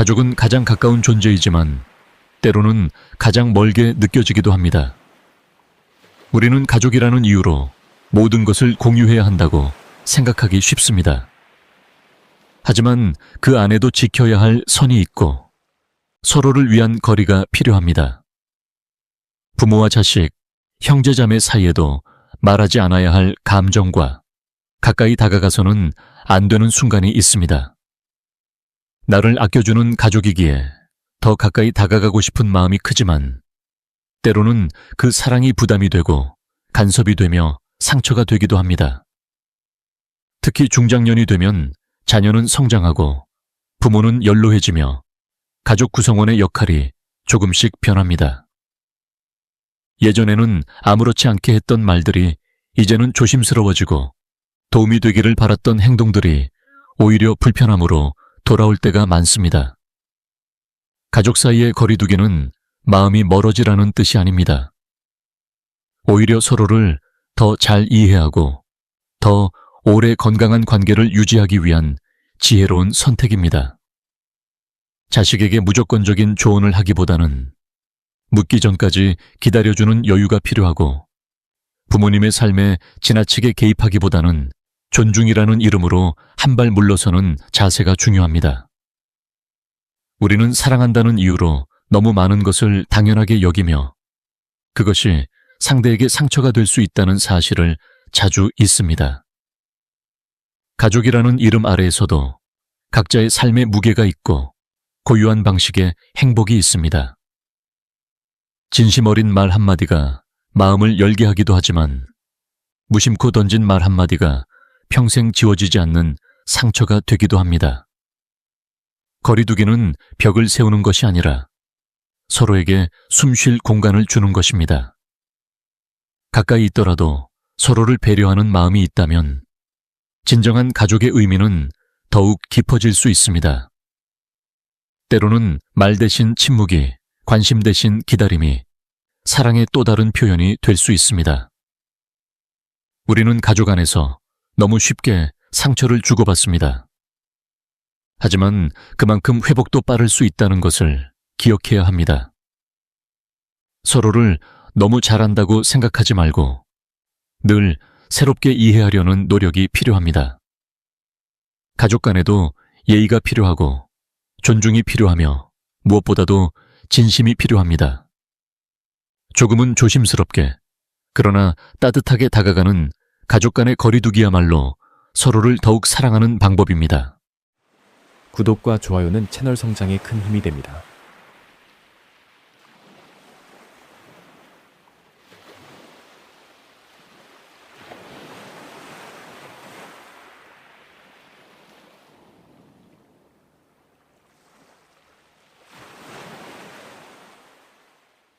가족은 가장 가까운 존재이지만 때로는 가장 멀게 느껴지기도 합니다. 우리는 가족이라는 이유로 모든 것을 공유해야 한다고 생각하기 쉽습니다. 하지만 그 안에도 지켜야 할 선이 있고 서로를 위한 거리가 필요합니다. 부모와 자식, 형제자매 사이에도 말하지 않아야 할 감정과 가까이 다가가서는 안 되는 순간이 있습니다. 나를 아껴주는 가족이기에 더 가까이 다가가고 싶은 마음이 크지만 때로는 그 사랑이 부담이 되고 간섭이 되며 상처가 되기도 합니다. 특히 중장년이 되면 자녀는 성장하고 부모는 연로해지며 가족 구성원의 역할이 조금씩 변합니다. 예전에는 아무렇지 않게 했던 말들이 이제는 조심스러워지고 도움이 되기를 바랐던 행동들이 오히려 불편함으로 돌아올 때가 많습니다. 가족 사이의 거리두기는 마음이 멀어지라는 뜻이 아닙니다. 오히려 서로를 더 잘 이해하고 더 오래 건강한 관계를 유지하기 위한 지혜로운 선택입니다. 자식에게 무조건적인 조언을 하기보다는 묻기 전까지 기다려주는 여유가 필요하고 부모님의 삶에 지나치게 개입하기보다는 존중이라는 이름으로 한 발 물러서는 자세가 중요합니다. 우리는 사랑한다는 이유로 너무 많은 것을 당연하게 여기며 그것이 상대에게 상처가 될 수 있다는 사실을 자주 잊습니다. 가족이라는 이름 아래에서도 각자의 삶의 무게가 있고 고유한 방식의 행복이 있습니다. 진심 어린 말 한마디가 마음을 열게 하기도 하지만 무심코 던진 말 한마디가 평생 지워지지 않는 상처가 되기도 합니다. 거리두기는 벽을 세우는 것이 아니라 서로에게 숨 쉴 공간을 주는 것입니다. 가까이 있더라도 서로를 배려하는 마음이 있다면 진정한 가족의 의미는 더욱 깊어질 수 있습니다. 때로는 말 대신 침묵이 관심 대신 기다림이 사랑의 또 다른 표현이 될 수 있습니다. 우리는 가족 안에서 너무 쉽게 상처를 주고받습니다. 하지만 그만큼 회복도 빠를 수 있다는 것을 기억해야 합니다. 서로를 너무 잘한다고 생각하지 말고 늘 새롭게 이해하려는 노력이 필요합니다. 가족 간에도 예의가 필요하고 존중이 필요하며 무엇보다도 진심이 필요합니다. 조금은 조심스럽게 그러나 따뜻하게 다가가는 가족 간의 거리두기야말로 서로를 더욱 사랑하는 방법입니다. 구독과 좋아요는 채널 성장에 큰 힘이 됩니다.